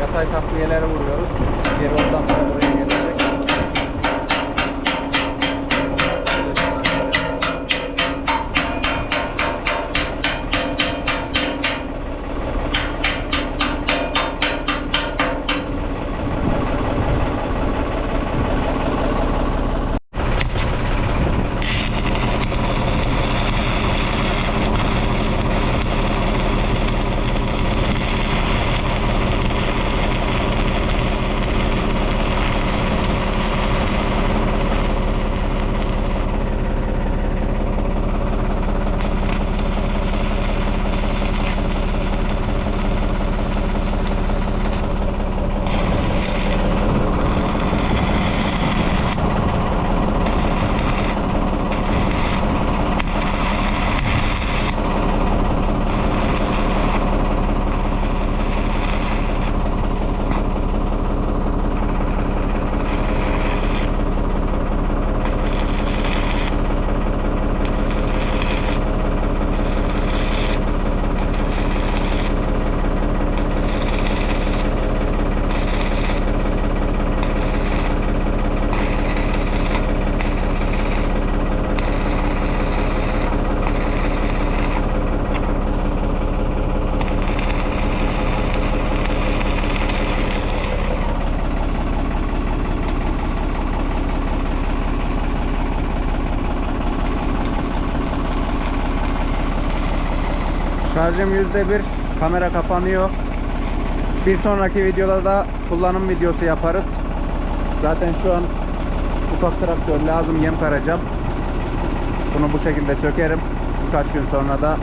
Yatay takviyeleri vuruyoruz. Geri oradan Şarjım %1. Kamera kapanıyor. Bir sonraki videoda da kullanım videosu yaparız. Zaten şu an ufak traktör lazım yem karacağım. Bunu bu şekilde sökerim. Birkaç gün sonra da